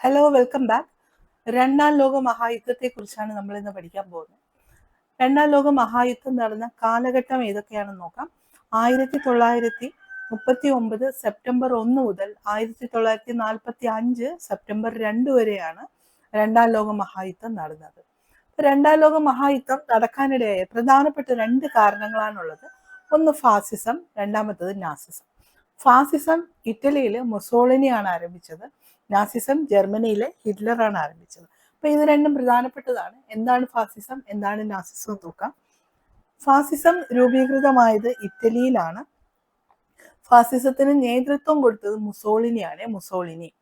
Hello welcome back രണ്ടാം ലോക മഹായുദ്ധത്തെ കുറിച്ചാണ് നമ്മൾ ഇന്ന് പഠിക്കാൻ പോകുന്നത്. രണ്ടാം ലോക മഹായുദ്ധം നടന്ന കാലഘട്ടം ഏതൊക്കെയാണെന്ന് നോക്കാം. ആയിരത്തി തൊള്ളായിരത്തി മുപ്പത്തി ഒമ്പത് സെപ്റ്റംബർ ഒന്ന് മുതൽ ആയിരത്തി തൊള്ളായിരത്തി നാൽപ്പത്തി അഞ്ച് സെപ്റ്റംബർ രണ്ട് വരെയാണ് രണ്ടാം ലോക മഹായുദ്ധം നടന്നത്. രണ്ടാം ലോക മഹായുദ്ധം നടക്കാനിടയായ പ്രധാനപ്പെട്ട രണ്ട് കാരണങ്ങളാണുള്ളത്. ഒന്ന് ഫാസിസം രണ്ടാമത്തത് നാസിസം. ഫാസിസം ഇറ്റലിയിൽ മുസോളിനിയാണ് ആരംഭിച്ചത്. നാസിസം ജർമ്മനിയിലെ ഹിറ്റ്ലറാണ് ആരംഭിച്ചത്. അപ്പൊ ഇത് രണ്ടും പ്രധാനപ്പെട്ടതാണ്. എന്താണ് ഫാസിസം? എന്താണ് നാസിസം എന്ന് നോക്കാം. ഫാസിസം രൂപീകൃതമായത് ഇറ്റലിയിലാണ്. ഫാസിസത്തിന് നേതൃത്വം കൊടുത്തത് മുസോളിനിയാണ് മുസോളിനി.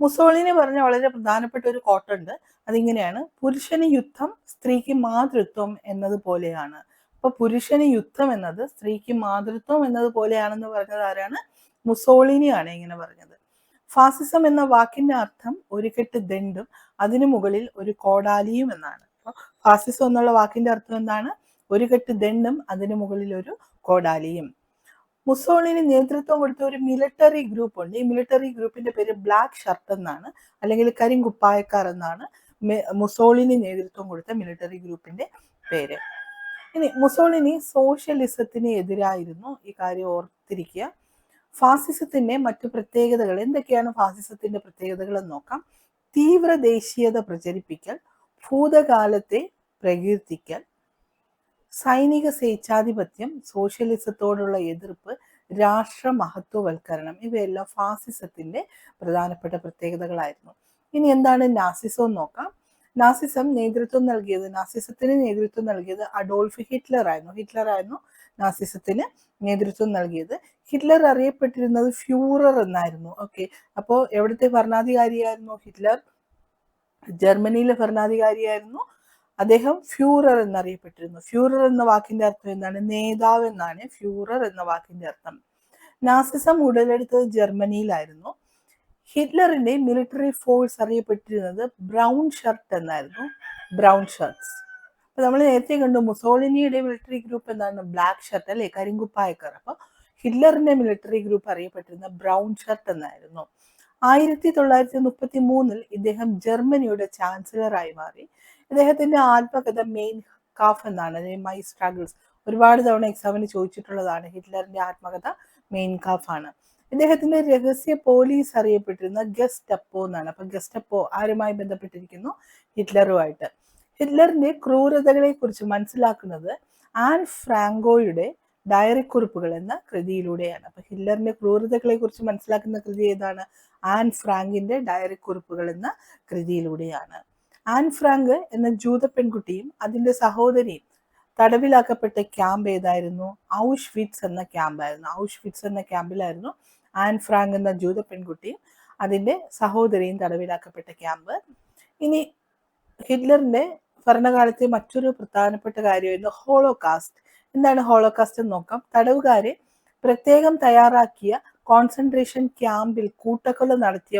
മുസോളിനി പറഞ്ഞ വളരെ പ്രധാനപ്പെട്ട ഒരു കോട്ടുണ്ട്. അതിങ്ങനെയാണ് പുരുഷന് യുദ്ധം സ്ത്രീക്ക് മാതൃത്വം എന്നതുപോലെയാണ് അപ്പൊ പുരുഷന് യുദ്ധം എന്നത് സ്ത്രീക്ക് മാതൃത്വം എന്നതുപോലെയാണെന്ന് പറഞ്ഞത് ആരാണ്? മുസോളിനിയാണ് ഇങ്ങനെ പറഞ്ഞത്. ഫാസിസം എന്ന വാക്കിന്റെ അർത്ഥം ഒരു കെട്ട് ദണ്ടും അതിനു മുകളിൽ ഒരു കോടാലിയും എന്നാണ്. അപ്പൊ ഫാസിസം എന്നുള്ള വാക്കിന്റെ അർത്ഥം എന്താണ്? ഒരു കെട്ട് ദണ്ടും അതിനു മുകളിൽ ഒരു കോടാലിയും. മുസോളിന് നേതൃത്വം കൊടുത്ത ഒരു മിലിറ്ററി ഗ്രൂപ്പ് ഉണ്ട്. ഈ മിലിറ്ററി ഗ്രൂപ്പിന്റെ പേര് ബ്ലാക്ക് ഷർട്ട് എന്നാണ്. അല്ലെങ്കിൽ കരിങ്കുപ്പായക്കാർ എന്നാണ് മുസോളിന് നേതൃത്വം കൊടുത്ത മിലിറ്ററി ഗ്രൂപ്പിന്റെ പേര്. ഇനി മുസോളിനി സോഷ്യലിസത്തിന് എതിരായിരുന്നു ഈ കാര്യം ഓർത്തിരിക്കുക. ഫാസിസത്തിന്റെ മറ്റു പ്രത്യേകതകൾ എന്തൊക്കെയാണ് ഫാസിസത്തിന്റെ പ്രത്യേകതകൾ എന്ന് നോക്കാം. തീവ്ര ദേശീയത പ്രചരിപ്പിക്കൽ ഭൂതകാലത്തെ പ്രകീർത്തിക്കൽ സൈനിക സ്വേച്ഛാധിപത്യം സോഷ്യലിസത്തോടുള്ള എതിർപ്പ് രാഷ്ട്ര മഹത്വവൽക്കരണം ഇവയെല്ലാം ഫാസിസത്തിന്റെ പ്രധാനപ്പെട്ട പ്രത്യേകതകളായിരുന്നു. ഇനി എന്താണ് നാസിസം നോക്കാം. നാസിസം നേതൃത്വം നൽകിയത് നാസിസത്തിന് നേതൃത്വം നൽകിയത് അഡോൾഫ് ഹിറ്റ്ലർ ആയിരുന്നു ഹിറ്റ്ലർ ആയിരുന്നു നാസിസത്തിന് നേതൃത്വം നൽകിയത്. ഹിറ്റ്ലർ അറിയപ്പെട്ടിരുന്നത് ഫ്യൂറർ എന്നായിരുന്നു. ഓക്കെ അപ്പോൾ എവിടുത്തെ ഭരണാധികാരിയായിരുന്നു ഹിറ്റ്ലർ? ജർമ്മനിയിലെ ഭരണാധികാരിയായിരുന്നു. അദ്ദേഹം ഫ്യൂറർ എന്നറിയപ്പെട്ടിരുന്നു. ഫ്യൂറർ എന്ന വാക്കിന്റെ അർത്ഥം എന്താണ്? നേതാവ് എന്നാണ് ഫ്യൂറർ എന്ന വാക്കിന്റെ അർത്ഥം. നാസിസം ഉടലെടുത്തത് ജർമ്മനിയിലായിരുന്നു. ഹിറ്റ്ലറിന്റെ മിലിറ്ററി ഫോഴ്സ് അറിയപ്പെട്ടിരുന്നത് ബ്രൗൺ ഷർട്ട് എന്നായിരുന്നു. ബ്രൗൺ ഷർട്ട്സ് അപ്പൊ നമ്മൾ നേരത്തെ കണ്ടു മുസോളിനിയുടെ മിലിറ്ററി ഗ്രൂപ്പ് എന്താണ് ബ്ലാക്ക് ഷർട്ട് അല്ലെ? കരിങ്കുപ്പായക്കാർ അപ്പൊ ഹിറ്റ്ലറിന്റെ മിലിറ്ററി ഗ്രൂപ്പ് അറിയപ്പെട്ടിരുന്ന ബ്രൗൺ ഷർട്ട് എന്നായിരുന്നു. ആയിരത്തി തൊള്ളായിരത്തി മുപ്പത്തി മൂന്നിൽ ഇദ്ദേഹം ജർമ്മനിയുടെ ചാൻസലറായി മാറി. ഇദ്ദേഹത്തിന്റെ ആത്മകഥ മെയിൻ കാഫ് എന്നാണ്. മൈ സ്ട്രഗിൾസ് ഒരുപാട് തവണ എക്സാമിന് ചോദിച്ചിട്ടുള്ളതാണ്. ഹിറ്റ്ലറിന്റെ ആത്മകഥ മെയിൻ കാഫ് ആണ്. ഇദ്ദേഹത്തിന്റെ രഹസ്യ പോലീസ് അറിയപ്പെട്ടിരുന്ന ഗസ്റ്റപ്പോ എന്നാണ്. അപ്പൊ ഗസ്റ്റപ്പോ ആരുമായി ബന്ധപ്പെട്ടിരിക്കുന്നു? ഹിറ്റ്ലറുമായിട്ട്. ഹിറ്റ്ലറിന്റെ ക്രൂരതകളെ കുറിച്ച് മനസ്സിലാക്കുന്നത് ആൻ ഫ്രാങ്കോയുടെ ഡയറി കുറിപ്പുകൾ എന്ന കൃതിയിലൂടെയാണ്. അപ്പൊ ഹിറ്റ്ലറിന്റെ ക്രൂരതകളെ കുറിച്ച് മനസ്സിലാക്കുന്ന കൃതി ഏതാണ്? ആൻ ഫ്രാങ്കിന്റെ ഡയറി കുറിപ്പുകൾ എന്ന കൃതിയിലൂടെയാണ്. ആൻ ഫ്രാങ്ക് എന്ന ജൂത പെൺകുട്ടിയും അതിന്റെ സഹോദരിയും തടവിലാക്കപ്പെട്ട ക്യാമ്പ് ഏതായിരുന്നു? ഔഷ്വിറ്റ്സ് എന്ന ക്യാമ്പായിരുന്നു. ഔഷ്വിറ്റ്സ് എന്ന ക്യാമ്പിലായിരുന്നു ആൻ ഫ്രാങ്ക് എന്ന ജൂത പെൺകുട്ടിയും അതിന്റെ സഹോദരിയും തടവിലാക്കപ്പെട്ട ക്യാമ്പ്. ഇനി ഹിറ്റ്ലറിന്റെ ഭരണകാലത്തെ മറ്റൊരു പ്രധാനപ്പെട്ട കാര്യമായിരുന്നു ഹോളോകാസ്റ്റ്. എന്താണ് ഹോളോകാസ്റ്റ് എന്ന് നോക്കാം. തടവുകാരെ പ്രത്യേകം തയ്യാറാക്കിയ കോൺസെൻട്രേഷൻ ക്യാമ്പിൽ കൂട്ടക്കൊല നടത്തിയ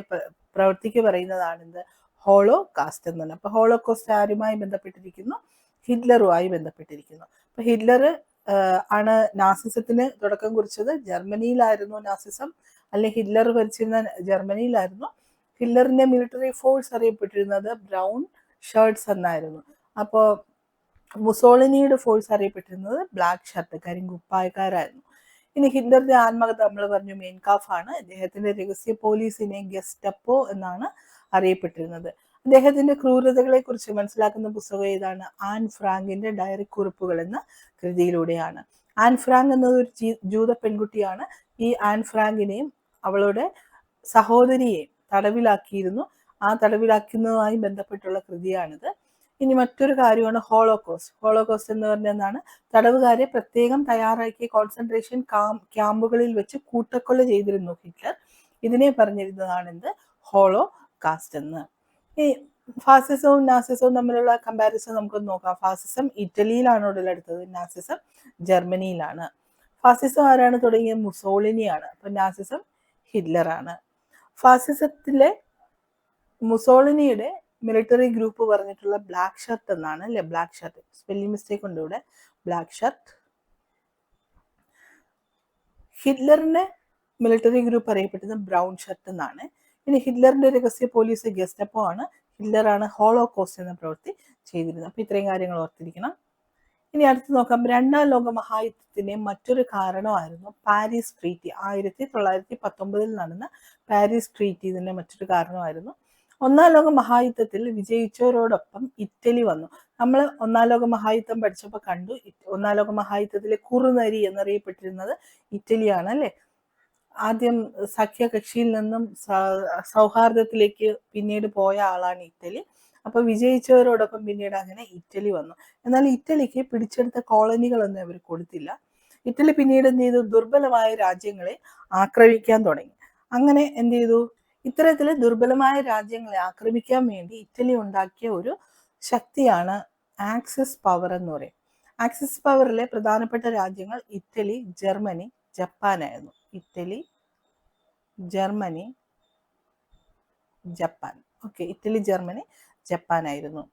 പ്രവൃത്തിക്ക് പറയുന്നതാണിത് ഹോളോ കാസ്റ്റ് എന്ന് പറഞ്ഞാൽ. അപ്പൊ ഹോളോ കോസ്റ്റ് ആരുമായി ബന്ധപ്പെട്ടിരിക്കുന്നു? ഹിറ്റ്ലറുമായി ബന്ധപ്പെട്ടിരിക്കുന്നു. അപ്പൊ ഹിറ്റ്ലർ ആണ് നാസിസത്തിന് തുടക്കം കുറിച്ചത്. ജർമ്മനിയിലായിരുന്നു നാസിസം. അല്ലെ ഹിറ്റ്ലർ ഭരിച്ചിരുന്ന ജർമ്മനിയിലായിരുന്നു. ഹിറ്റ്ലറിന്റെ മിലിറ്ററി ഫോഴ്സ് അറിയപ്പെട്ടിരുന്നത് ബ്രൗൺ ഷർട്ട്സ് എന്നായിരുന്നു. അപ്പോൾ മുസോളിനിയുടെ ഫോഴ്സ് അറിയപ്പെട്ടിരുന്നത് ബ്ലാക്ക് ഷർട്ട് കരിങ്കുപ്പായക്കാരായിരുന്നു. ഇനി ഹിന്ദറിന്റെ ആത്മകഥ നമ്മൾ പറഞ്ഞു മെയിൻകാഫ് ആണ്. അദ്ദേഹത്തിന്റെ രഹസ്യ പോലീസിനെ ഗസ്റ്റപ്പോ എന്നാണ് അറിയപ്പെട്ടിരുന്നത്. അദ്ദേഹത്തിന്റെ ക്രൂരതകളെ കുറിച്ച് മനസ്സിലാക്കുന്ന പുസ്തകം ഏതാണ്? ആൻ ഫ്രാങ്കിന്റെ ഡയറി കുറിപ്പുകൾ എന്ന കൃതിയിലൂടെയാണ്. ആൻ ഫ്രാങ്ക് എന്നത് ഒരു ജൂത പെൺകുട്ടിയാണ്. ഈ ആൻ ഫ്രാങ്കിനെയും അവളുടെ സഹോദരിയെയും തടവിലാക്കിയിരുന്നു ആ തടവിലാക്കുന്നതുമായി ബന്ധപ്പെട്ടുള്ള കൃതിയാണിത്. ഇനി മറ്റൊരു കാര്യമാണ് ഹോളോകോസ്റ്റ്. ഹോളോകോസ്റ്റ് എന്ന് പറഞ്ഞതാണ് തടവുകാരെ പ്രത്യേകം തയ്യാറാക്കിയ കോൺസെൻട്രേഷൻ ക്യാമ്പുകളിൽ വെച്ച് കൂട്ടക്കൊല ചെയ്തിരുന്നു ഹിറ്റ്ലർ. ഇതിനെ പറഞ്ഞിരുന്നതാണ് എന്ത് ഹോളോ കാസ്റ്റ് എന്ന്. ഈ ഫാസിസവും നാസിസവും തമ്മിലുള്ള കമ്പാരിസൺ നമുക്ക് നോക്കാം. ഫാസിസം ഇറ്റലിയിലാണ് ഉടലെടുത്തത്. നാസിസം ജർമ്മനിയിലാണ്. ഫാസിസം ആരാണ് തുടങ്ങിയത്? മുസോളിനിയാണ്. അപ്പൊ നാസിസം ഹിറ്റ്ലറാണ്. ഫാസിസത്തിലെ മുസോളിനിയുടെ മിലിറ്ററി ഗ്രൂപ്പ് പറഞ്ഞിട്ടുള്ള ബ്ലാക്ക് ഷർട്ട് എന്നാണ് അല്ലെ? ബ്ലാക്ക് ഷർട്ട് സ്പെല്ലിംഗ് മിസ്റ്റേക്ക് ഉണ്ട് ഇവിടെ. ബ്ലാക്ക് ഷർട്ട് ഹിറ്റ്ലറിന്റെ മിലിറ്ററി ഗ്രൂപ്പ് അറിയപ്പെടുന്നത് ബ്രൗൺ ഷർട്ട് എന്നാണ്. ഇനി ഹിറ്റ്ലറിന്റെ രഹസ്യ പോലീസ് ഗെസ്റ്റപ്പോ ആണ്. ഹിറ്റ്ലറാണ് ഹോളോ കോസ്റ്റ് എന്ന പ്രവൃത്തി ചെയ്തിരുന്നത്. അപ്പൊ ഇത്രയും കാര്യങ്ങൾ ഓർത്തിരിക്കണം. ഇനി അടുത്ത് നോക്കാം. രണ്ടാം ലോക മഹായുദ്ധത്തിന്റെ മറ്റൊരു കാരണമായിരുന്നു പാരീസ് ട്രീറ്റി. ആയിരത്തി തൊള്ളായിരത്തി പത്തൊമ്പതിൽ നടന്ന പാരീസ് ട്രീറ്റി ഇതിന്റെ മറ്റൊരു കാരണമായിരുന്നു. ഒന്നാം ലോക മഹായുദ്ധത്തിൽ വിജയിച്ചവരോടൊപ്പം ഇറ്റലി വന്നു. നമ്മൾ ഒന്നാം ലോക മഹായുദ്ധം പഠിച്ചപ്പോൾ കണ്ടു. ഒന്നാം ലോക മഹായുദ്ധത്തിലെ കുറുനരി എന്നറിയപ്പെട്ടിരുന്നത് ഇറ്റലിയാണ് അല്ലെ? ആദ്യം സഖ്യകക്ഷിയിൽ നിന്നും സൗഹാർദ്ദത്തിലേക്ക് പിന്നീട് പോയ ആളാണ് ഇറ്റലി. അപ്പൊ വിജയിച്ചവരോടൊപ്പം പിന്നീട് അങ്ങനെ ഇറ്റലി വന്നു. എന്നാൽ ഇറ്റലിക്ക് പിടിച്ചെടുത്ത കോളനികളൊന്നും അവർ കൊടുത്തില്ല. ഇറ്റലി പിന്നീട് എന്ത് ചെയ്തു? ദുർബലമായ രാജ്യങ്ങളെ ആക്രമിക്കാൻ തുടങ്ങി. അങ്ങനെ എന്ത് ചെയ്തു? ഇത്തരത്തിൽ ദുർബലമായ രാജ്യങ്ങളെ ആക്രമിക്കാൻ വേണ്ടി ഇറ്റലി ഉണ്ടാക്കിയ ഒരു ശക്തിയാണ് ആക്സിസ് പവർ എന്ന് പറയും. ആക്സിസ് പവറിലെ പ്രധാനപ്പെട്ട രാജ്യങ്ങൾ Italy Germany ജപ്പാനായിരുന്നു. Italy Germany Japan. Okay Italy Germany ജപ്പാനായിരുന്നു.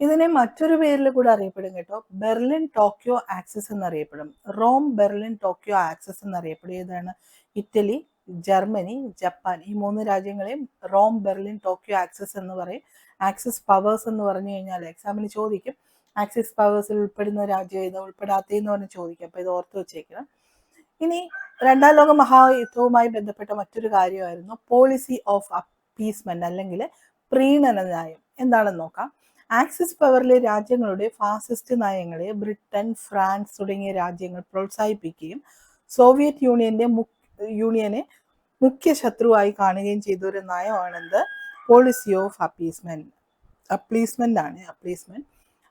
ഇതിനെ മറ്റൊരു പേരിൽ കൂടെ അറിയപ്പെടും കേട്ടോ. ബെർലിൻ ടോക്കിയോ ആക്സിസ് എന്നറിയപ്പെടും. റോം ബെർലിൻ ടോക്കിയോ ആക്സിസ് എന്നറിയപ്പെടും. ഏതാണ്? ഇറ്റലി ജർമ്മനി ജപ്പാൻ ഈ മൂന്ന് രാജ്യങ്ങളെയും റോം ബെർലിൻ ടോക്കിയോ ആക്സിസ് എന്ന് പറയും. ആക്സിസ് പവേഴ്സ് എന്ന് പറഞ്ഞു കഴിഞ്ഞാൽ എക്സാമിന് ചോദിക്കും. ആക്സിസ് പവേഴ്സിൽ ഉൾപ്പെടുന്ന രാജ്യം ഏത്? ഉൾപ്പെടാത്തതെന്ന് പറഞ്ഞ് ചോദിക്കും. അപ്പൊ ഇത് ഓർത്ത് വെച്ചേക്കണം. ഇനി രണ്ടാം ലോക മഹായുദ്ധവുമായി ബന്ധപ്പെട്ട മറ്റൊരു കാര്യമായിരുന്നു. പോളിസി ഓഫ് അപ്പീസ്മെന്റ് അല്ലെങ്കിൽ പ്രീണന നയം. എന്താണെന്ന് നോക്കാം. ആക്സിസ് പവറിലെ രാജ്യങ്ങളുടെ ഫാസിസ്റ്റ് നയങ്ങളെ ബ്രിട്ടൻ ഫ്രാൻസ് തുടങ്ങിയ രാജ്യങ്ങൾ പ്രോത്സാഹിപ്പിക്കുകയും സോവിയറ്റ് യൂണിയന്റെ മുഖ്യ യൂണിയനെ മുഖ്യ ശത്രുവായി കാണുകയും ചെയ്ത ഒരു നയമാണെന്ത് പോളിസി ഓഫ് അപ്പീസ്മെന്റ് അപ്ലീസ്മെന്റ് ആണ് അപ്ലീസ്മെന്റ്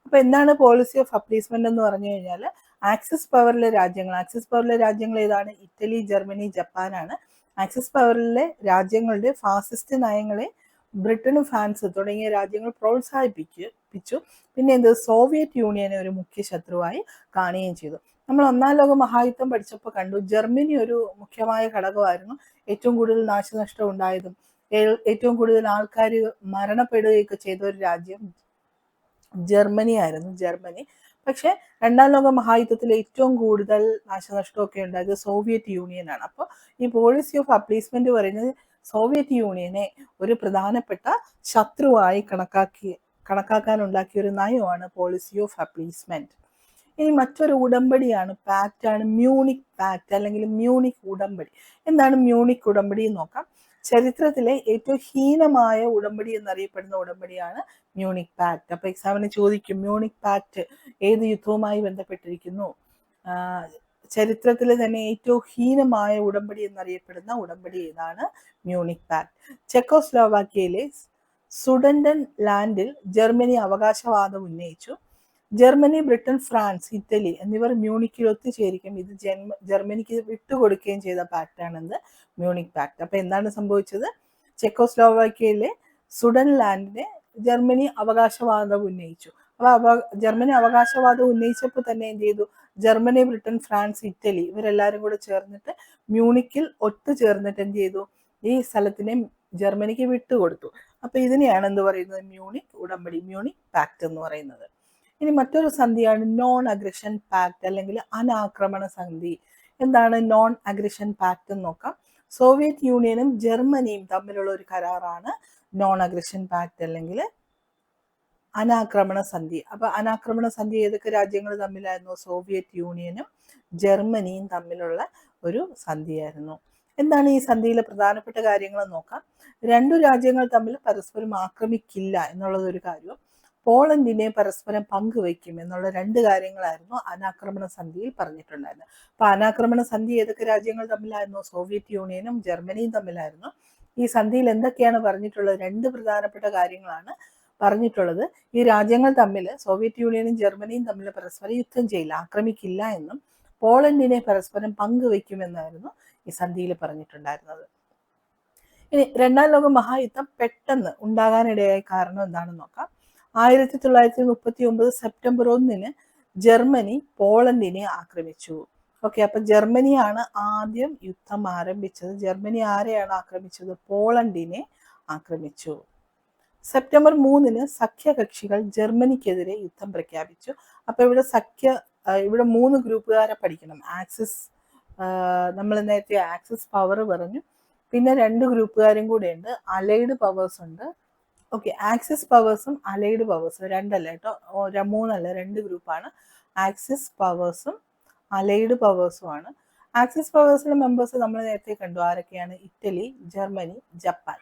അപ്പൊ എന്താണ് പോളിസി ഓഫ് അപ്ലീസ്മെന്റ് എന്ന് പറഞ്ഞു കഴിഞ്ഞാൽ ആക്സിസ് പവറിലെ രാജ്യങ്ങൾ. ആക്സിസ് പവറിലെ രാജ്യങ്ങൾ ഏതാണ്? ഇറ്റലി ജർമ്മനി ജപ്പാനാണ് ആക്സിസ് പവറിലെ രാജ്യങ്ങളുടെ ഫാസിസ്റ്റ് നയങ്ങളെ ബ്രിട്ടനും ഫ്രാൻസ് തുടങ്ങിയ രാജ്യങ്ങൾ പ്രോത്സാഹിപ്പിച്ചു പിന്നെ എന്ത്? സോവിയറ്റ് യൂണിയനെ ഒരു മുഖ്യ ശത്രുവായി കാണുകയും ചെയ്തു. നമ്മൾ ഒന്നാം ലോക മഹായുദ്ധം പഠിച്ചപ്പോൾ കണ്ടു. ജർമ്മനി ഒരു മുഖ്യമായ ഘടകമായിരുന്നു. ഏറ്റവും കൂടുതൽ നാശനഷ്ടം ഉണ്ടായതും ഏറ്റവും കൂടുതൽ ആൾക്കാർ മരണപ്പെടുകയൊക്കെ ചെയ്ത ഒരു രാജ്യം ജർമ്മനി ആയിരുന്നു ജർമ്മനി. പക്ഷെ രണ്ടാം ലോക മഹായുദ്ധത്തിൽ ഏറ്റവും കൂടുതൽ നാശനഷ്ടമൊക്കെ ഉണ്ടായത് സോവിയറ്റ് യൂണിയനാണ് അപ്പോൾ ഈ പോളിസി ഓഫ് അപ്ലീസ്മെന്റ് പറയുന്നത് സോവിയറ്റ് യൂണിയനെ ഒരു പ്രധാനപ്പെട്ട ശത്രുവായി കണക്കാക്കി കണക്കാക്കാൻ ഉണ്ടാക്കിയ ഒരു നയമാണ് പോളിസി ഓഫ് അപ്ലീസ്മെന്റ് ഇനി മറ്റൊരു ഉടമ്പടിയാണ് പാക്റ്റ് ആണ്. മ്യൂണിക് പാക്റ്റ് അല്ലെങ്കിൽ മ്യൂണിക് ഉടമ്പടി. എന്താണ് മ്യൂണിക് ഉടമ്പടി എന്ന് നോക്കാം. ചരിത്രത്തിലെ ഏറ്റവും ഹീനമായ ഉടമ്പടി എന്നറിയപ്പെടുന്ന ഉടമ്പടിയാണ് മ്യൂണിക് പാക്റ്റ് അപ്പൊ എക്സാമിന് ചോദിക്കും മ്യൂണിക് പാക്റ്റ് ഏത് യുദ്ധവുമായി ബന്ധപ്പെട്ടിരിക്കുന്നു? ചരിത്രത്തിലെ തന്നെ ഏറ്റവും ഹീനമായ ഉടമ്പടി എന്നറിയപ്പെടുന്ന ഉടമ്പടി ഏതാണ്? മ്യൂണിക് പാക്ട് ചെക്കോസ്ലോവാക്യയിലെ സുഡൻഡൻ ലാൻഡിൽ ജർമ്മനി അവകാശവാദം ഉന്നയിച്ചു. ജർമ്മനി ബ്രിട്ടൻ ഫ്രാൻസ് ഇറ്റലി എന്നിവർ മ്യൂണിക്കിൽ ഒത്തുചേരിക്കും ഇത് ജന്മ ജർമ്മനിക്ക് വിട്ടുകൊടുക്കുകയും ചെയ്ത പാക്റ്റാണെന്ന് മ്യൂണിക് പാക്ട് അപ്പൊ എന്താണ് സംഭവിച്ചത്? ചെക്കോസ്ലോവാക്യയിലെ സുഡൻ ലാൻഡിനെ ജർമ്മനി അവകാശവാദം ഉന്നയിച്ചു. അപ്പോൾ ജർമ്മനി അവകാശവാദം ഉന്നയിച്ചപ്പോൾ തന്നെ എന്ത് ചെയ്തു? ജർമ്മനി ബ്രിട്ടൻ ഫ്രാൻസ് ഇറ്റലി ഇവരെല്ലാവരും കൂടെ ചേർന്നിട്ട് മ്യൂണിക്കിൽ ഒത്തുചേർന്നിട്ട് എന്ത് ചെയ്തു? ഈ സ്ഥലത്തിനെ ജർമ്മനിക്ക് വിട്ടുകൊടുത്തു. അപ്പൊ ഇതിനെയാണ് എന്ത് പറയുന്നത്? മ്യൂണിക് ഉടമ്പടി മ്യൂണിക് പാക്ട് എന്ന് പറയുന്നത്. ഇനി മറ്റൊരു സന്ധിയാണ് നോൺ അഗ്രഷൻ പാക്ട് അല്ലെങ്കിൽ അനാക്രമണ സന്ധി. എന്താണ് നോൺ അഗ്രഷൻ പാക്ട് എന്ന് നോക്കാം. സോവിയറ്റ് യൂണിയനും ജർമ്മനിയും തമ്മിലുള്ള ഒരു കരാറാണ് നോൺ അഗ്രഷൻ പാക്ട് അല്ലെങ്കിൽ അനാക്രമണ സന്ധി. അപ്പൊ അനാക്രമണ സന്ധി ഏതൊക്കെ രാജ്യങ്ങൾ തമ്മിലായിരുന്നു? സോവിയറ്റ് യൂണിയനും ജർമ്മനിയും തമ്മിലുള്ള ഒരു സന്ധിയായിരുന്നു. എന്താണ് ഈ സന്ധിയിലെ പ്രധാനപ്പെട്ട കാര്യങ്ങൾ നോക്കാം. രണ്ടു രാജ്യങ്ങൾ തമ്മിൽ പരസ്പരം ആക്രമിക്കില്ല എന്നുള്ളത് ഒരു കാര്യവും പോളണ്ടിനെ പരസ്പരം പങ്കുവയ്ക്കും എന്നുള്ള രണ്ട് കാര്യങ്ങളായിരുന്നു അനാക്രമണ സന്ധിയിൽ പറഞ്ഞിട്ടുണ്ടായിരുന്നത്. അപ്പൊ അനാക്രമണ സന്ധി ഏതൊക്കെ രാജ്യങ്ങൾ തമ്മിലായിരുന്നു? സോവിയറ്റ് യൂണിയനും ജർമ്മനിയും തമ്മിലായിരുന്നു. ഈ സന്ധിയിൽ എന്തൊക്കെയാണ് പറഞ്ഞിട്ടുള്ളത്? രണ്ട് പ്രധാനപ്പെട്ട കാര്യങ്ങളാണ് പറഞ്ഞിട്ടുള്ളത്. ഈ രാജ്യങ്ങൾ തമ്മിൽ സോവിയറ്റ് യൂണിയനും ജർമ്മനിയും തമ്മിൽ പരസ്പരം യുദ്ധം ചെയ്യില്ല ആക്രമിക്കില്ല എന്നും പോളണ്ടിനെ പരസ്പരം പങ്കുവയ്ക്കുമെന്നായിരുന്നു ഈ സന്ധിയിൽ പറഞ്ഞിട്ടുണ്ടായിരുന്നത്. ഇനി രണ്ടാം ലോക മഹായുദ്ധം പെട്ടെന്ന് ഉണ്ടാകാനിടയായ കാരണം എന്താണെന്ന് നോക്കാം. ആയിരത്തി തൊള്ളായിരത്തി മുപ്പത്തി ഒമ്പത് സെപ്റ്റംബർ ഒന്നിന് ജർമ്മനി പോളണ്ടിനെ ആക്രമിച്ചു. ഓക്കെ അപ്പൊ ജർമ്മനിയാണ് ആദ്യം യുദ്ധം ആരംഭിച്ചത്. ജർമ്മനി ആരെയാണ് ആക്രമിച്ചത്? പോളണ്ടിനെ ആക്രമിച്ചു. സെപ്റ്റംബർ മൂന്നിന് സഖ്യകക്ഷികൾ ജർമ്മനിക്കെതിരെ യുദ്ധം പ്രഖ്യാപിച്ചു. അപ്പൊ ഇവിടെ സഖ്യ ഇവിടെ മൂന്ന് ഗ്രൂപ്പുകാരെ പഠിക്കണം. ആക്സിസ് നമ്മൾ നേരത്തെ ആക്സിസ് പവർ പറഞ്ഞു. പിന്നെ രണ്ട് ഗ്രൂപ്പുകാരും കൂടെ ഉണ്ട്. അലൈഡ് പവേഴ്സ് ഉണ്ട്. ഓക്കെ ആക്സിസ് പവേഴ്സും അലൈഡ് പവേഴ്സും രണ്ടല്ല കേട്ടോ. മൂന്നല്ല രണ്ട് ഗ്രൂപ്പാണ് ആക്സിസ് പവേഴ്സും അലൈഡ് പവേഴ്സും ആണ്. ആക്സിസ് പവേഴ്സിലെ മെമ്പേഴ്സ് നമ്മൾ നേരത്തെ കണ്ടു ആരൊക്കെയാണ്? ഇറ്റലി ജർമ്മനി ജപ്പാൻ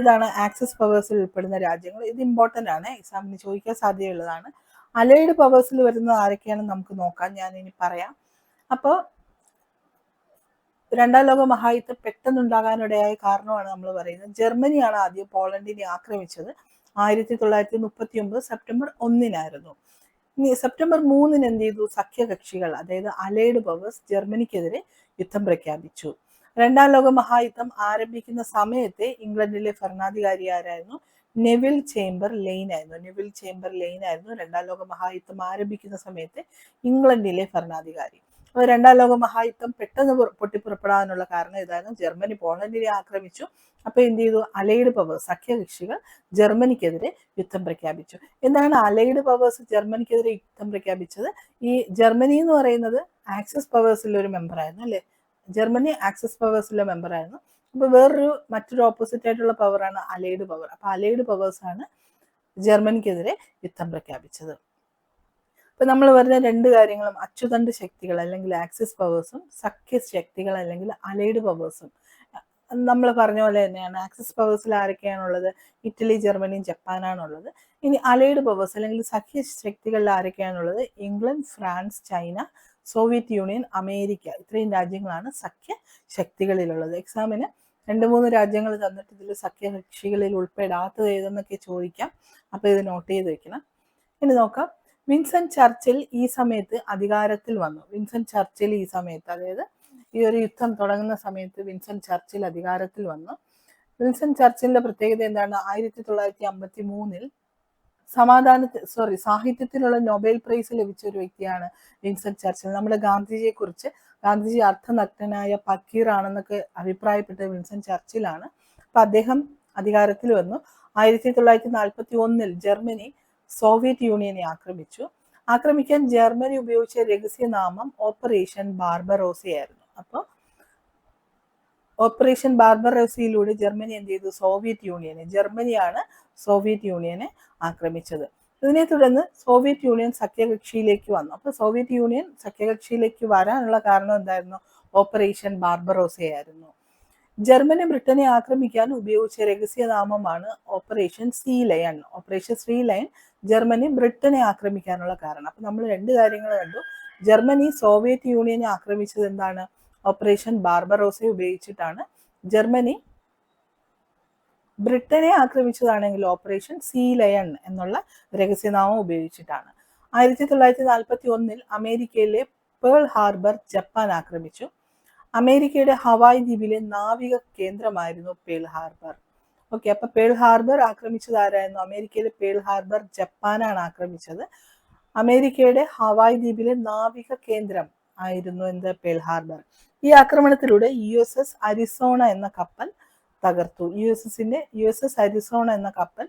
ഇതാണ് ആക്സിസ് പവേഴ്സിൽ ഉൾപ്പെടുന്ന രാജ്യങ്ങൾ. ഇത് ഇമ്പോർട്ടന്റ് ആണ്. എക്സാമിന് ചോദിക്കാൻ സാധ്യതയുള്ളതാണ്. അലൈഡ് പവേഴ്സിൽ വരുന്ന ആരൊക്കെയാണെന്ന് നമുക്ക് നോക്കാം. ഞാൻ ഇനി പറയാം. അപ്പോൾ രണ്ടാം ലോക മഹായുദ്ധം പെട്ടെന്നുണ്ടാകാനിടയായ കാരണമാണ് നമ്മൾ പറയുന്നത്. ജർമ്മനിയാണ് ആദ്യം പോളണ്ടിനെ ആക്രമിച്ചത്. ആയിരത്തി തൊള്ളായിരത്തി മുപ്പത്തി ഒമ്പത് സെപ്റ്റംബർ ഒന്നിനായിരുന്നു. സെപ്റ്റംബർ മൂന്നിന് എന്ത് ചെയ്തു? സഖ്യകക്ഷികൾ അതായത് അലൈഡ് പവേഴ്സ് ജർമ്മനിക്കെതിരെ യുദ്ധം പ്രഖ്യാപിച്ചു. രണ്ടാം ലോക മഹായുദ്ധം ആരംഭിക്കുന്ന സമയത്തെ ഇംഗ്ലണ്ടിലെ ഭരണാധികാരി ആരായിരുന്നു? നെവിൽ ചേംബർ ലെയിൻ ആയിരുന്നു. നെവിൽ ചേംബർ ലെയിൻ ആയിരുന്നു രണ്ടാം ലോക മഹായുദ്ധം ആരംഭിക്കുന്ന സമയത്തെ ഇംഗ്ലണ്ടിലെ ഭരണാധികാരി. രണ്ടാം ലോക മഹായുദ്ധം പെട്ടെന്ന് പൊട്ടിപ്പുറപ്പെടാനുള്ള കാരണം ഇതായിരുന്നു. ജർമ്മനി പോളണ്ടിനെ ആക്രമിച്ചു. അപ്പൊ എന്ത് ചെയ്തു? അലൈഡ് പവേഴ്സ് സഖ്യകക്ഷികൾ ജർമ്മനിക്കെതിരെ യുദ്ധം പ്രഖ്യാപിച്ചു. എന്താണ് അലൈഡ് പവേഴ്സ് ജർമ്മനിക്കെതിരെ യുദ്ധം പ്രഖ്യാപിച്ചത്? ഈ ജർമ്മനി എന്ന് പറയുന്നത് ആക്സിസ് പവേഴ്സിലെ ഒരു മെമ്പറായിരുന്നു അല്ലെ? ജർമ്മനി ആക്സിസ് പവേഴ്സിലെ മെമ്പറായിരുന്നു അപ്പൊ വേറൊരു മറ്റൊരു ഓപ്പോസിറ്റ് ആയിട്ടുള്ള പവറാണ് അലൈഡ് പവർ. അപ്പൊ അലൈഡ് പവേഴ്സ് ആണ് ജർമ്മനിക്കെതിരെ യുദ്ധം പ്രഖ്യാപിച്ചത്. ഇപ്പൊ നമ്മൾ പറഞ്ഞ രണ്ട് കാര്യങ്ങളും അച്ചുതണ്ട് ശക്തികൾ അല്ലെങ്കിൽ ആക്സിസ് പവേഴ്സും സഖ്യ ശക്തികൾ അല്ലെങ്കിൽ അലൈഡ് പവേഴ്സും നമ്മൾ പറഞ്ഞ പോലെ തന്നെയാണ്. ആക്സിസ് പവേഴ്സിൽ ആരൊക്കെയാണുള്ളത്? ഇറ്റലി ജർമ്മനിയും ജപ്പാനാണുള്ളത്. ഇനി അലൈഡ് പവേഴ്സ് അല്ലെങ്കിൽ സഖ്യ ശക്തികളിൽ ആരൊക്കെയാണുള്ളത്? England France China Soviet Union America ഇത്രയും രാജ്യങ്ങളാണ് സഖ്യ ശക്തികളിലുള്ളത്. എക്സാമിന് രണ്ട് മൂന്ന് രാജ്യങ്ങൾ തന്നിട്ട് ഇതിൽ സഖ്യ കക്ഷികളിൽ ഉൾപ്പെടാത്തത് ഏതെന്നൊക്കെ ചോദിക്കാം. അപ്പൊ ഇത് നോട്ട് ചെയ്ത് വെക്കണം. ഇനി നോക്കാം. വിൻസെന്റ് ചർച്ചിൽ ഈ സമയത്ത് അധികാരത്തിൽ വന്നു. വിൻസെന്റ് ചർച്ചിൽ ഈ സമയത്ത് അതായത് ഈ ഒരു യുദ്ധം തുടങ്ങുന്ന സമയത്ത് വിൻസെന്റ് ചർച്ചിൽ അധികാരത്തിൽ വന്നു. വിൻസെന്റ് ചർച്ചിലിന്റെ പ്രത്യേകത എന്താണ്? ആയിരത്തി തൊള്ളായിരത്തി അമ്പത്തി മൂന്നിൽ സമാധാന സോറി സാഹിത്യത്തിനുള്ള നൊബേൽ പ്രൈസ് ലഭിച്ച ഒരു വ്യക്തിയാണ് വിൻസെന്റ് ചർച്ചിൽ. നമ്മുടെ ഗാന്ധിജിയെ കുറിച്ച് ഗാന്ധിജി അർത്ഥനഗ്നായ പക്കീർ ആണെന്നൊക്കെ അഭിപ്രായപ്പെട്ട വിൻസെന്റ് ചർച്ചിലാണ്. അപ്പൊ അദ്ദേഹം അധികാരത്തിൽ വന്നു. ആയിരത്തി തൊള്ളായിരത്തി നാൽപ്പത്തി ഒന്നിൽ ജർമ്മനി സോവിയറ്റ് യൂണിയനെ ആക്രമിച്ചു. ആക്രമിക്കാൻ ജർമ്മനി ഉപയോഗിച്ച രഹസ്യനാമം ഓപ്പറേഷൻ ബാർബറോസയായിരുന്നു. അപ്പോൾ ഓപ്പറേഷൻ ബാർബറോസയിലൂടെ ജർമ്മനി എന്ത് ചെയ്തു? സോവിയറ്റ് യൂണിയനെ ജർമ്മനിയാണ് സോവിയറ്റ് യൂണിയനെ ആക്രമിച്ചത്. ഇതിനെ തുടർന്ന് സോവിയറ്റ് യൂണിയൻ സഖ്യകക്ഷിയിലേക്ക് വന്നു. അപ്പോൾ സോവിയറ്റ് യൂണിയൻ സഖ്യകക്ഷിയിലേക്ക് വരാനുള്ള കാരണം എന്തായിരുന്നു? ഓപ്പറേഷൻ ബാർബറോസയായിരുന്നു. ജർമ്മനി ബ്രിട്ടനെ ആക്രമിക്കാൻ ഉപയോഗിച്ച രഹസ്യനാമമാണ് operation sea lion. Operation sea lion Germany ബ്രിട്ടനെ ആക്രമിക്കാനുള്ള കാരണം. അപ്പൊ നമ്മൾ രണ്ട് കാര്യങ്ങൾ കണ്ടു. ജർമ്മനി സോവിയറ്റ് യൂണിയനെ ആക്രമിച്ചത് എന്താണ്? ഓപ്പറേഷൻ ബാർബറോസ ഉപയോഗിച്ചിട്ടാണ്. ജർമ്മനി ബ്രിട്ടനെ ആക്രമിച്ചതാണെങ്കിൽ ഓപ്പറേഷൻ സീ ലയൺ എന്നുള്ള രഹസ്യനാമം ഉപയോഗിച്ചിട്ടാണ്. ആയിരത്തി തൊള്ളായിരത്തി നാൽപ്പത്തി ഒന്നിൽ അമേരിക്കയിലെ പേൾ ഹാർബർ ജപ്പാൻ ആക്രമിച്ചു. അമേരിക്കയുടെ ഹവായ് ദ്വീപിലെ നാവിക കേന്ദ്രമായിരുന്നു പേൾ ഹാർബർ. ഓക്കെ അപ്പൊ പേൾ ഹാർബർ ആക്രമിച്ചത് ആരായിരുന്നു? അമേരിക്കയിലെ പേൾ ഹാർബർ ജപ്പാനാണ് ആക്രമിച്ചത്. അമേരിക്കയുടെ ഹവായ് ദ്വീപിലെ നാവിക കേന്ദ്രം ആയിരുന്നു എന്ത്? Pearl Harbor. ഈ ആക്രമണത്തിലൂടെ യു എസ് എസ് അരിസോണ എന്ന കപ്പൽ തകർത്തു. യു എസ് എസിന്റെ യു എസ് എസ് അരിസോണ എന്ന കപ്പൽ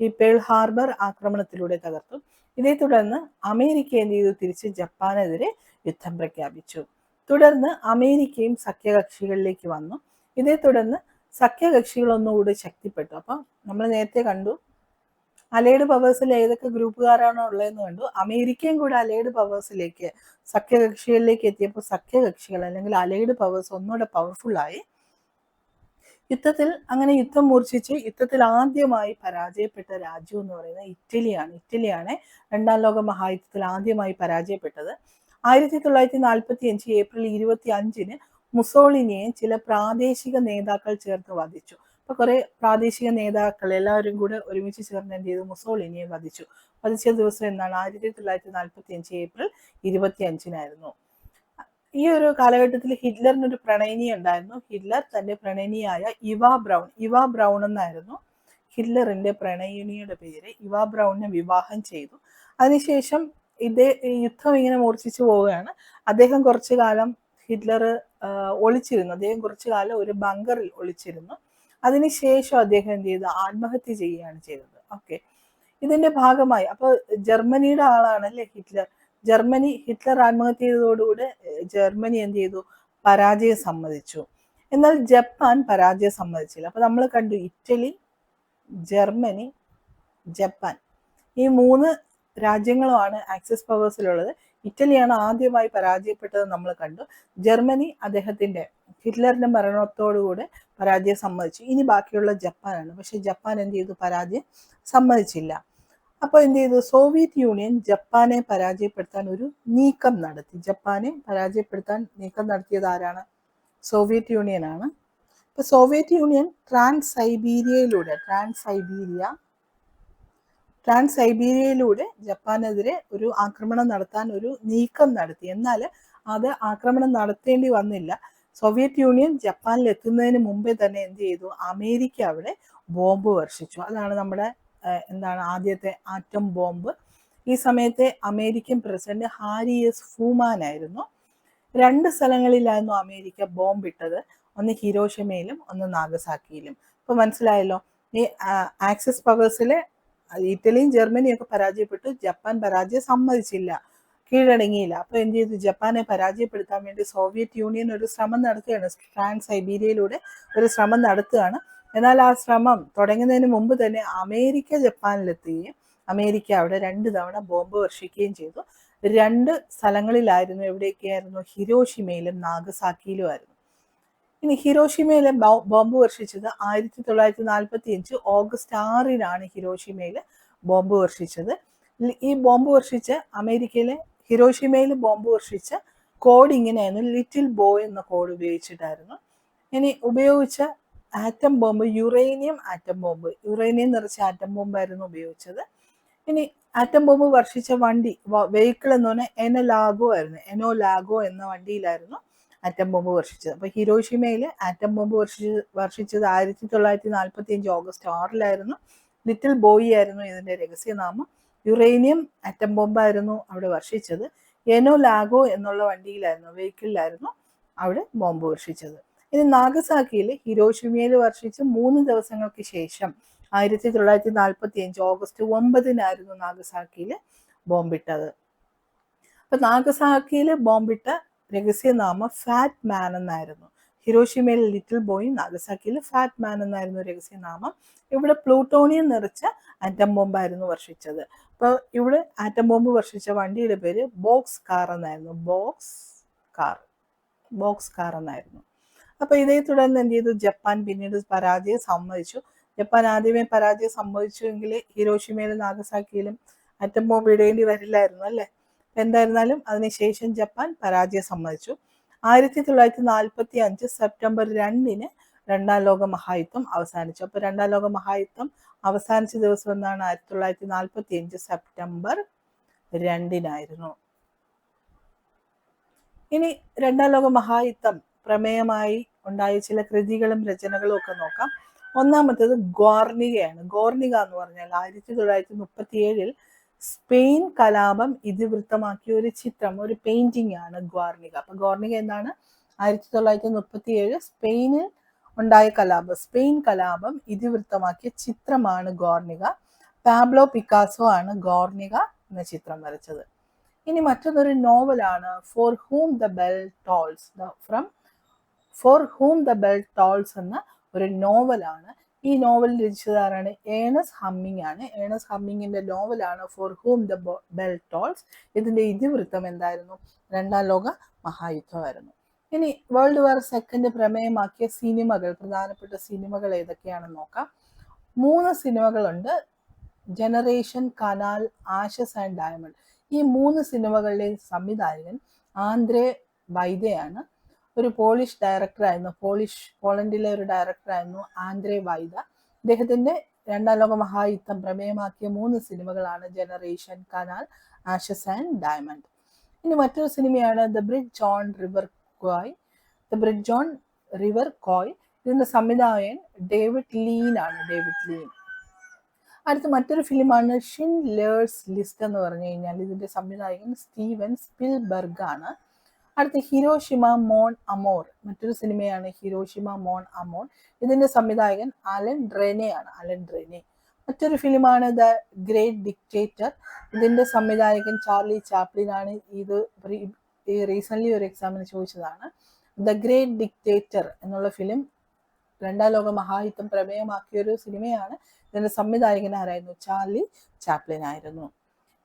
ഈ പേൾ ഹാർബർ ആക്രമണത്തിലൂടെ തകർത്തു. ഇതേ തുടർന്ന് അമേരിക്ക എന്ത് ചെയ്തു? തിരിച്ച് ജപ്പാനെതിരെ യുദ്ധം പ്രഖ്യാപിച്ചു. തുടർന്ന് അമേരിക്കയും സഖ്യകക്ഷികളിലേക്ക് വന്നു. ഇതേ തുടർന്ന് സഖ്യകക്ഷികൾ ഒന്നുകൂടി ശക്തിപ്പെട്ടു. അപ്പം നമ്മൾ നേരത്തെ കണ്ടു അലൈഡ് പവേഴ്സിൽ ഏതൊക്കെ ഗ്രൂപ്പുകാരാണോ ഉള്ളതെന്ന് കണ്ടു. അമേരിക്കയും കൂടെ അലൈഡ് പവേഴ്സിലേക്ക് സഖ്യകക്ഷികളിലേക്ക് എത്തിയപ്പോൾ സഖ്യകക്ഷികൾ അല്ലെങ്കിൽ അലൈഡ് പവേഴ്സ് ഒന്നുകൂടെ പവർഫുള്ളായി യുദ്ധത്തിൽ അങ്ങനെ യുദ്ധം മൂർച്ഛിച്ച് യുദ്ധത്തിൽ ആദ്യമായി പരാജയപ്പെട്ട രാജ്യം എന്ന് പറയുന്നത് ഇറ്റലിയാണ്. ഇറ്റലിയാണ് രണ്ടാം ലോക മഹായുദ്ധത്തിൽ ആദ്യമായി പരാജയപ്പെട്ടത്. ആയിരത്തി തൊള്ളായിരത്തി നാൽപ്പത്തി അഞ്ച് ഏപ്രിൽ ഇരുപത്തി അഞ്ചിന് മുസോളിനിയെ ചില പ്രാദേശിക നേതാക്കൾ ചേർത്ത് വധിച്ചു. അപ്പൊ കുറെ പ്രാദേശിക നേതാക്കൾ എല്ലാവരും കൂടെ ഒരുമിച്ച് ചേർന്ന് എന്ത് ചെയ്തു? മുസോളിനിയെ വധിച്ചു. വധിച്ച ദിവസം എന്നാണ് ആയിരത്തി തൊള്ളായിരത്തി നാൽപ്പത്തി അഞ്ച് ഏപ്രിൽ ഇരുപത്തി അഞ്ചിനായിരുന്നു ഈ ഒരു കാലഘട്ടത്തിൽ ഹിറ്റ്ലറിന് ഒരു പ്രണയിനി ഉണ്ടായിരുന്നു. ഹിറ്റ്ലർ തന്റെ പ്രണയിനിയായ ഇവ ബ്രൗൺ ഇവ ബ്രൗൺ എന്നായിരുന്നു ഹിറ്റ്ലറിന്റെ പ്രണയിനിയുടെ പേര്. ഇവ ബ്രൗണിനെ വിവാഹം ചെയ്തു. അതിനുശേഷം ഇതേ യുദ്ധം ഇങ്ങനെ മൂർച്ഛിച്ചു പോവുകയാണ്. അദ്ദേഹം കുറച്ചു കാലം ഹിറ്റ്ലർ ഒളിച്ചിരുന്നു. അദ്ദേഹം കുറച്ചു കാലം ഒരു ബങ്കറിൽ ഒളിച്ചിരുന്നു. അതിനുശേഷം അദ്ദേഹം എന്ത് ചെയ്തു? ആത്മഹത്യ ചെയ്യുകയാണ് ചെയ്തത്. ഓക്കെ. ഇതിന്റെ ഭാഗമായി അപ്പൊ ജർമ്മനിയുടെ ആളാണ് അല്ലേ ഹിറ്റ്ലർ? ജർമ്മനി ഹിറ്റ്ലർ ആത്മഹത്യ ചെയ്തതോടുകൂടി ജർമ്മനി എന്ത് ചെയ്തു? പരാജയം സമ്മതിച്ചു. എന്നാൽ ജപ്പാൻ പരാജയം സമ്മതിച്ചില്ല. അപ്പൊ നമ്മൾ കണ്ടു ഇറ്റലി ജർമ്മനി ജപ്പാൻ. ഈ മൂന്ന് രാജ്യങ്ങളുമാണ് ആക്സിസ് പവേഴ്സിലുള്ളത്. ഇറ്റലിയാണ് ആദ്യമായി പരാജയപ്പെട്ടത് നമ്മൾ കണ്ടു. ജർമ്മനി അദ്ദേഹത്തിന്റെ ഹിറ്റ്ലറിന്റെ മരണത്തോടുകൂടെ പരാജയം സമ്മതിച്ചു. ഇനി ബാക്കിയുള്ള ജപ്പാനാണ്. പക്ഷെ ജപ്പാൻ എന്ത് ചെയ്തു? പരാജയം സമ്മതിച്ചില്ല. അപ്പോൾ എന്ത് ചെയ്തു? സോവിയറ്റ് യൂണിയൻ ജപ്പാനെ പരാജയപ്പെടുത്താൻ ഒരു നീക്കം നടത്തി. ജപ്പാനെ പരാജയപ്പെടുത്താൻ നീക്കം നടത്തിയത് ആരാണ്? സോവിയറ്റ് യൂണിയൻ ആണ് ഇപ്പൊ സോവിയറ്റ് യൂണിയൻ ട്രാൻസ് സൈബീരിയയിലൂടെ ട്രാൻസ് സൈബീരിയ ട്രാൻസ് സൈബീരിയയിലൂടെ ജപ്പാനെതിരെ ഒരു ആക്രമണം നടത്താൻ ഒരു നീക്കം നടത്തി. എന്നാൽ അത് ആക്രമണം നടത്തേണ്ടി വന്നില്ല. സോവിയറ്റ് യൂണിയൻ ജപ്പാനിൽ എത്തുന്നതിന് മുമ്പേ തന്നെ എന്ത് ചെയ്തു? അമേരിക്ക അവിടെ ബോംബ് വർഷിച്ചു. അതാണ് നമ്മുടെ എന്താണ് ആദ്യത്തെ ആറ്റം ബോംബ്. ഈ സമയത്തെ അമേരിക്കൻ പ്രസിഡന്റ് ഹാരി എസ്. ഫൂമാൻ ആയിരുന്നു. രണ്ട് സ്ഥലങ്ങളിലായിരുന്നു അമേരിക്ക ബോംബ് ഇട്ടത് ഒന്ന് ഹിരോഷിമയിലും ഒന്ന് നാഗസാക്കിയിലും. ഇപ്പൊ മനസ്സിലായല്ലോ ഈ ആക്സിസ് പവേഴ്സിലെ ഇറ്റലിയും ജർമ്മനിയും ഒക്കെ പരാജയപ്പെട്ടു. ജപ്പാൻ പരാജയം സമ്മതിച്ചില്ല. കീഴടങ്ങിയില്ല. അപ്പൊ എന്ത് ചെയ്തു? ജപ്പാനെ പരാജയപ്പെടുത്താൻ വേണ്ടി സോവിയറ്റ് യൂണിയൻ ഒരു ശ്രമം നടത്തുകയാണ് ട്രാൻസ് സൈബീരിയയിലൂടെ ഒരു ശ്രമം നടത്തുകയാണ്. എന്നാൽ ആ ശ്രമം തുടങ്ങുന്നതിന് മുമ്പ് തന്നെ അമേരിക്ക ജപ്പാനിലെത്തുകയും അമേരിക്ക അവിടെ രണ്ട് തവണ ബോംബ് വർഷിക്കുകയും ചെയ്തു. രണ്ട് സ്ഥലങ്ങളിലായിരുന്നു എവിടെയൊക്കെയായിരുന്നു? ഹിരോഷിമയിലും നാഗസാക്കിയിലും ഇനി ഹിരോഷിമയിലെ ബോംബ് വർഷിച്ചത് ആയിരത്തി തൊള്ളായിരത്തി നാൽപ്പത്തി അഞ്ച് ഓഗസ്റ്റ് ആറിനാണ് ഹിരോഷിമയിൽ ബോംബ് വർഷിച്ചത്. ഈ ബോംബ് വർഷിച്ച് അമേരിക്കയിലെ ഹിരോഷിമയിൽ ബോംബ് വർഷിച്ച കോഡ് ഇങ്ങനെയായിരുന്നു ലിറ്റിൽ ബോയ് എന്ന കോഡ് ഉപയോഗിച്ചിട്ടായിരുന്നു. ഇനി ഉപയോഗിച്ച atom bomb uranium atom bomb uranium നിറച്ച ആറ്റം ബോംബായിരുന്നു ഉപയോഗിച്ചത്. ഇനി ആറ്റം ബോംബ് വർഷിച്ച വണ്ടി വെഹിക്കിൾ എന്ന് പറഞ്ഞാൽ എനലാഗോ ആയിരുന്നു എനോ ലാഗോ എന്ന വണ്ടിയിലായിരുന്നു ആറ്റം ബോംബ് വർഷിച്ചത്. അപ്പൊ ഹിരോഷിമയിൽ ആറ്റം ബോംബ് വർഷിച്ച് വർഷിച്ചത് ആയിരത്തി തൊള്ളായിരത്തി നാൽപ്പത്തി അഞ്ച് ഓഗസ്റ്റ് ആറിലായിരുന്നു. ലിറ്റിൽ ബോയി ആയിരുന്നു ഇതിന്റെ രഹസ്യനാമം. യുറേനിയം ആറ്റം ബോംബായിരുന്നു അവിടെ വർഷിച്ചത്. എനോ ലാഗോ എന്നുള്ള വണ്ടിയിലായിരുന്നു വെഹിക്കിളിലായിരുന്നു അവിടെ ബോംബ് വർഷിച്ചത്. ഇനി നാഗസാക്കിയിൽ ഹിരോഷിമയിൽ വർഷിച്ച് മൂന്ന് ദിവസങ്ങൾക്ക് ശേഷം ആയിരത്തി തൊള്ളായിരത്തി നാൽപ്പത്തി അഞ്ച് ഓഗസ്റ്റ് ഒമ്പതിനായിരുന്നു നാഗസാക്കിയിൽ ബോംബിട്ടത്. അപ്പൊ നാഗസാക്കിയിൽ ബോംബിട്ട രഹസ്യനാമം ഫാറ്റ് മാൻ എന്നായിരുന്നു. ഹിരോഷിമയിൽ ലിറ്റിൽ ബോയ് നാഗസാക്കിയിൽ ഫാറ്റ് മാൻ എന്നായിരുന്നു രഹസ്യനാമം. ഇവിടെ പ്ലൂട്ടോണിയം നിറച്ച ആറ്റം ബോംബായിരുന്നു വർഷിച്ചത്. അപ്പോൾ ഇവിടെ ആറ്റം ബോംബ് വർഷിച്ച വണ്ടിയുടെ പേര് ബോക്സ് കാർ എന്നായിരുന്നു. ബോക്സ് കാർ ബോക്സ് കാർ എന്നായിരുന്നു. അപ്പോൾ ഇതേ തുടർന്ന് എന്ത് ചെയ്തു? ജപ്പാൻ പിന്നീട് പരാജയം സമ്മതിച്ചു. ജപ്പാൻ ആദ്യമേ പരാജയം സമ്മതിച്ചുവെങ്കിൽ ഹിരോഷിമയിലും നാഗസാക്കിയിലും ആറ്റം ബോംബ് ഇടേണ്ടി വരില്ലായിരുന്നു അല്ലേ? എന്തായിരുന്നാലും അതിനുശേഷം ജപ്പാൻ പരാജയം സമ്മതിച്ചു. ആയിരത്തി തൊള്ളായിരത്തി നാൽപ്പത്തി അഞ്ച് സെപ്റ്റംബർ രണ്ടിന് രണ്ടാം ലോക മഹായുദ്ധം അവസാനിച്ചു. അപ്പൊ രണ്ടാം ലോക മഹായുദ്ധം അവസാനിച്ച ദിവസം എന്നാണ്? ആയിരത്തി തൊള്ളായിരത്തി നാൽപ്പത്തി അഞ്ച് സെപ്റ്റംബർ രണ്ടിനായിരുന്നു. ഇനി രണ്ടാം ലോക മഹായുദ്ധം പ്രമേയമായി ഉണ്ടായ ചില കൃതികളും രചനകളും ഒക്കെ നോക്കാം. ഒന്നാമത്തേത് ഗോർണികയാണ്. ഗോർണിക എന്ന് പറഞ്ഞാൽ ആയിരത്തി തൊള്ളായിരത്തി മുപ്പത്തി ഏഴിൽ സ്പെയിൻ കലാപം ഇതിവൃത്തമാക്കിയ ഒരു ചിത്രം ഒരു പെയിന്റിംഗ് ആണ് ഗോർണിക. അപ്പൊ ഗോർണിക എന്താണ്? ആയിരത്തി തൊള്ളായിരത്തി മുപ്പത്തി ഏഴ് സ്പെയിനിൽ ഉണ്ടായ കലാപം സ്പെയിൻ കലാപം ഇതിവൃത്തമാക്കിയ ചിത്രമാണ് ഗോർണിക. പാബ്ലോ പിക്കാസോ ആണ് ഗോർണിക എന്ന ചിത്രം വരച്ചത്. ഇനി മറ്റൊന്നൊരു നോവലാണ് for whom the bell tolls from for whom the bell tolls എന്ന ഒരു നോവലാണ് ഈ നോവൽ രചിച്ചത് ആരാണ്? ഏണസ് ഹമ്മിങ് ആണ്. ഏണസ് ഹമ്മിങ്ങിന്റെ നോവലാണ് for whom the bell tolls ഇതിന്റെ ഇതിവൃത്തം എന്തായിരുന്നു? രണ്ടാം ലോക മഹായുദ്ധമായിരുന്നു. ഇനി വേൾഡ് വാർ സെക്കൻഡ് പ്രമേയമാക്കിയ സിനിമകൾ പ്രധാനപ്പെട്ട സിനിമകൾ ഏതൊക്കെയാണെന്ന് നോക്കാം. മൂന്ന് സിനിമകളുണ്ട്. Generation canal ashes and diamond ഈ മൂന്ന് സിനിമകളുടെ സംവിധായകൻ ആന്ദ്രേ വൈദയാണ് ഒരു പോളിഷ് ഡയറക്ടറായിരുന്നു പോളിഷ് പോളണ്ടിലെ ഒരു ഡയറക്ടറായിരുന്നു ആന്ദ്രേ വൈദ. അദ്ദേഹത്തിന്റെ രണ്ടാം ലോക മഹായുദ്ധം പ്രമേയമാക്കിയ മൂന്ന് സിനിമകളാണ് generation canal ashes and diamond ഇനി മറ്റൊരു സിനിമയാണ് the bridge on river Kwai the bridge on river Kwai ഇതിന്റെ സംവിധായൻ ഡേവിഡ് ലീൻ ആണ്. ഡേവിഡ് ലീൻ അടുത്ത മറ്റൊരു ഫിലിമാണ് ഷിൻ ലേഴ്സ് ലിസ്റ്റ് എന്ന് പറഞ്ഞു കഴിഞ്ഞാൽ ഇതിന്റെ സംവിധായകൻ സ്റ്റീവൻ സ്പിൽബർഗ് ആണ്. അടുത്ത ഹിരോഷിമ മോൺ അമോർ. മറ്റൊരു സിനിമയാണ് ഹിരോഷിമ മോൺ അമോർ ഇതിന്റെ സംവിധായകൻ അലൻ ഡ്രെനെ ആണ് അലൻ ഡ്രെനെ. മറ്റൊരു ഫിലിമാണ് ദ ഗ്രേറ്റ് ഡിക്റ്റേറ്റർ. ഇതിന്റെ സംവിധായകൻ ചാർലി ചാപ്ലിൻ ആണ് ഇത് റീസെന്റ് ഒരു എക്സാമിന് ചോദിച്ചതാണ്. ദ ഗ്രേറ്റ് ഡിക്റ്റേറ്റർ എന്നുള്ള ഫിലിം രണ്ടാം ലോക മഹായുദ്ധം പ്രമേയമാക്കിയ ഒരു സിനിമയാണ്. ഇതിന്റെ സംവിധായകൻ ആരായിരുന്നു? ചാർലി ചാപ്ലിൻ ആയിരുന്നു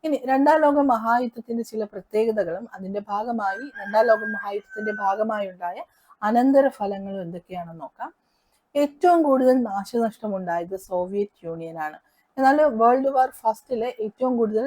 ഇനി രണ്ടാം ലോക മഹായുദ്ധത്തിന്റെ ചില പ്രത്യേകതകളും അതിന്റെ ഭാഗമായി രണ്ടാം ലോക മഹായുദ്ധത്തിന്റെ ഭാഗമായി ഉണ്ടായ അനന്തര ഫലങ്ങളും എന്തൊക്കെയാണെന്ന് നോക്കാം. ഏറ്റവും കൂടുതൽ നാശനഷ്ടം ഉണ്ടായത് സോവിയറ്റ് യൂണിയനാണ് എന്നാൽ വേൾഡ് വാർ ഫസ്റ്റിലെ ഏറ്റവും കൂടുതൽ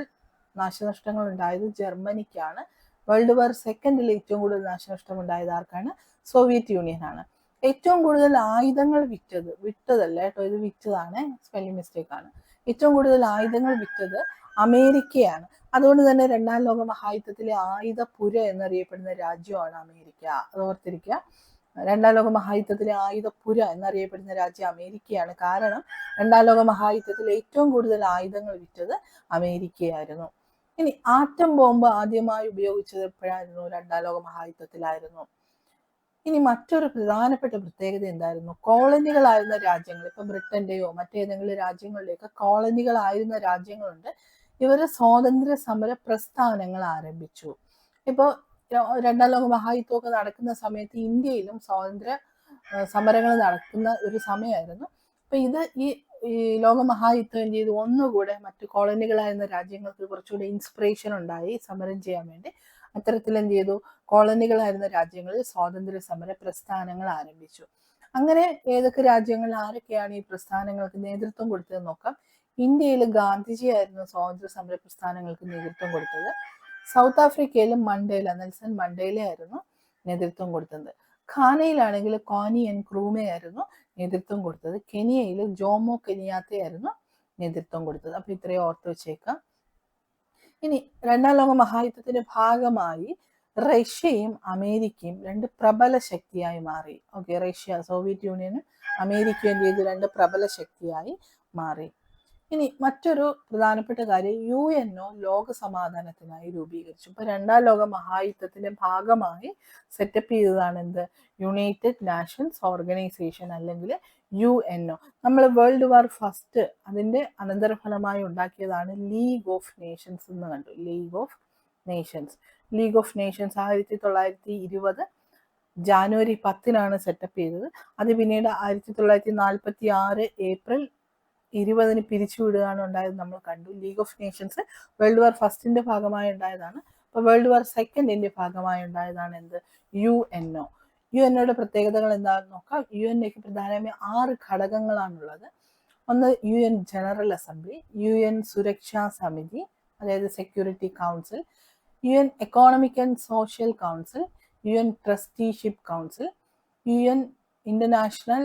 നാശനഷ്ടങ്ങൾ ഉണ്ടായത് ജർമ്മനിക്കാണ്. വേൾഡ് വാർ സെക്കൻഡിൽ ഏറ്റവും കൂടുതൽ നാശനഷ്ടം ഉണ്ടായത് ആർക്കാണ്? സോവിയറ്റ് യൂണിയനാണ് ഏറ്റവും കൂടുതൽ ആയുധങ്ങൾ വിറ്റത് വിറ്റതല്ല കേട്ടോ ഇത് വിറ്റതാണ് സ്പെല്ലിംഗ് മിസ്റ്റേക്ക് ആണ്. ഏറ്റവും കൂടുതൽ ആയുധങ്ങൾ വിറ്റത് അമേരിക്കയാണ്. അതുകൊണ്ട് തന്നെ രണ്ടാം ലോക മഹായുദ്ധത്തിലെ ആയുധപുര എന്നറിയപ്പെടുന്ന രാജ്യമാണ് അമേരിക്ക. അത് ഓർത്തിരിക്കുക. രണ്ടാം ലോക മഹായുദ്ധത്തിലെ ആയുധപുര എന്നറിയപ്പെടുന്ന രാജ്യം അമേരിക്കയാണ്. കാരണം രണ്ടാം ലോക മഹായുദ്ധത്തിൽ ഏറ്റവും കൂടുതൽ ആയുധങ്ങൾ വിറ്റത് അമേരിക്കയായിരുന്നു. ഇനി ആറ്റം ബോംബ് ആദ്യമായി ഉപയോഗിച്ചത് എപ്പോഴായിരുന്നു? രണ്ടാം ലോക മഹായുദ്ധത്തിലായിരുന്നു. ഇനി മറ്റൊരു പ്രധാനപ്പെട്ട പ്രത്യേകത എന്തായിരുന്നു? കോളനികളായിരുന്ന രാജ്യങ്ങൾ ഇപ്പൊ ബ്രിട്ടന്റെയോ മറ്റേതെങ്കിലും രാജ്യങ്ങളുടെയൊക്കെ കോളനികളായിരുന്ന രാജ്യങ്ങളുണ്ട്. ഇവർ സ്വാതന്ത്ര്യ സമര പ്രസ്ഥാനങ്ങൾ ആരംഭിച്ചു ഇപ്പോൾ രണ്ടാം ലോക മഹായുദ്ധമൊക്കെ നടക്കുന്ന സമയത്ത് ഇന്ത്യയിലും സ്വാതന്ത്ര്യ സമരങ്ങൾ നടക്കുന്ന ഒരു സമയമായിരുന്നു. അപ്പൊ ഇത് ഈ ഈ ലോക മഹായുദ്ധം ചെയ്തു? ഒന്നുകൂടെ മറ്റു കോളനികളായിരുന്ന രാജ്യങ്ങൾക്ക് കുറച്ചുകൂടി ഇൻസ്പിറേഷൻ ഉണ്ടായി സമരം ചെയ്യാൻ വേണ്ടി. അത്തരത്തിൽ എന്ത് ചെയ്തു? കോളനികളായിരുന്ന രാജ്യങ്ങളിൽ സ്വാതന്ത്ര്യ സമര പ്രസ്ഥാനങ്ങൾ ആരംഭിച്ചു. അങ്ങനെ ഏതൊക്കെ രാജ്യങ്ങളിൽ ആരൊക്കെയാണ് ഈ പ്രസ്ഥാനങ്ങൾക്ക് നേതൃത്വം കൊടുത്തത് നോക്കാം. ഇന്ത്യയിൽ ഗാന്ധിജി ആയിരുന്നു സ്വാതന്ത്ര്യ സമര പ്രസ്ഥാനങ്ങൾക്ക് നേതൃത്വം കൊടുത്തത്. സൗത്ത് ആഫ്രിക്കയിൽ മണ്ടേല നെൽസൺ മണ്ടേല ആയിരുന്നു നേതൃത്വം കൊടുത്തത്. ഖാനയിലാണെങ്കിൽ കോനി എൻ ക്രൂമെ ആയിരുന്നു നേതൃത്വം കൊടുത്തത്. കെനിയയിൽ ജോമോ കെനിയാത്തയായിരുന്നു നേതൃത്വം കൊടുത്തത്. അപ്പൊ ഇത്രയും ഓർത്ത് വെച്ചേക്കാം. ഇനി രണ്ടാം ലോക മഹായുദ്ധത്തിന്റെ ഭാഗമായി റഷ്യയും അമേരിക്കയും രണ്ട് പ്രബല ശക്തിയായി മാറി. ഓക്കെ റഷ്യ സോവിയറ്റ് യൂണിയനും അമേരിക്കയും എന്ത് ചെയ്തു രണ്ട് പ്രബല ശക്തിയായി മാറി. ഇനി മറ്റൊരു പ്രധാനപ്പെട്ട കാര്യം യു എൻ ഒ ലോക സമാധാനത്തിനായി രൂപീകരിച്ചു. ഇപ്പൊ രണ്ടാം ലോക മഹായുദ്ധത്തിന്റെ ഭാഗമായി സെറ്റപ്പ് ചെയ്തതാണ് എന്ത്? യുണൈറ്റഡ് നാഷൻസ് ഓർഗനൈസേഷൻ അല്ലെങ്കിൽ യു എൻ ഒ. നമ്മൾ വേൾഡ് വാർ ഫസ്റ്റ് അതിന്റെ അനന്തരഫലമായി ഉണ്ടാക്കിയതാണ് ലീഗ് ഓഫ് നേഷൻസ് എന്ന് കണ്ടു. League of Nations League of Nations ആയിരത്തി തൊള്ളായിരത്തി ഇരുപത് ജാനുവരി പത്തിനാണ് സെറ്റപ്പ് ചെയ്തത്. അത് പിന്നീട് ആയിരത്തി തൊള്ളായിരത്തി നാൽപ്പത്തി ആറ് ഏപ്രിൽ ഇരുപതിന് പിരിച്ചുവിടുകയാണ് ഉണ്ടായത് നമ്മൾ കണ്ടു. League of Nations world war ഫസ്റ്റിന്റെ ഭാഗമായി ഉണ്ടായതാണ്. അപ്പോൾ വേൾഡ് വാർ സെക്കൻഡിന്റെ ഭാഗമായി ഉണ്ടായതാണ് എന്ത്? U N O U N ഒയുടെ പ്രത്യേകതകൾ എന്താണെന്ന് നോക്കാം. യു എൻ എക്ക് പ്രധാനമായും ആറ് ഘടകങ്ങളാണുള്ളത്. ഒന്ന് U N General Assembly U N സുരക്ഷാ സമിതി അതായത് Security Council U N Economic and Social Council U N Trusteeship Council U N International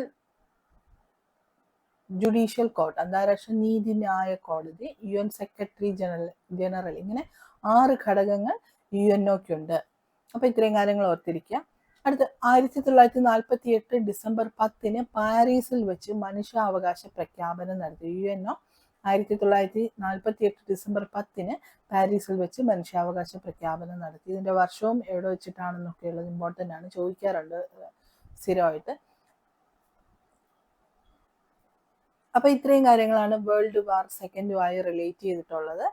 Judicial Court അന്താരാഷ്ട്ര നീതിന്യായ കോടതി U N Secretary General General ഇങ്ങനെ ആറ് ഘടകങ്ങൾ യു എൻ ഒക്കുണ്ട് അപ്പൊ ഇത്രയും കാര്യങ്ങൾ ഓർത്തിരിക്കുക. അടുത്ത് ആയിരത്തി തൊള്ളായിരത്തി നാൽപ്പത്തി എട്ട് ഡിസംബർ പത്തിന് പാരീസിൽ വെച്ച് മനുഷ്യാവകാശ പ്രഖ്യാപനം നടത്തി. യു എൻ ഒ ആയിരത്തി തൊള്ളായിരത്തി നാൽപ്പത്തി എട്ട് ഡിസംബർ പത്തിന് പാരീസിൽ വെച്ച് മനുഷ്യാവകാശ പ്രഖ്യാപനം നടത്തി. ഇതിന്റെ വർഷവും എവിടെ വെച്ചിട്ടാണെന്നൊക്കെ ഉള്ളത് ഇമ്പോർട്ടന്റ് ആണ്. ചോദിക്കാറുണ്ട് സ്ഥിരമായിട്ട്. അപ്പൊ ഇത്രയും കാര്യങ്ങളാണ് വേൾഡ് വാർ സെക്കൻഡുമായി റിലേറ്റ് ചെയ്തിട്ടുള്ളത്.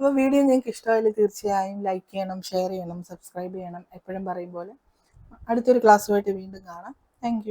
അപ്പോൾ വീഡിയോ നിങ്ങൾക്ക് ഇഷ്ടമായാലും തീർച്ചയായും ലൈക്ക് ചെയ്യണം ഷെയർ ചെയ്യണം സബ്സ്ക്രൈബ് ചെയ്യണം. എപ്പോഴും പറയും പോലെ അടുത്തൊരു ക്ലാസ്സുമായിട്ട് വീണ്ടും കാണാം. താങ്ക്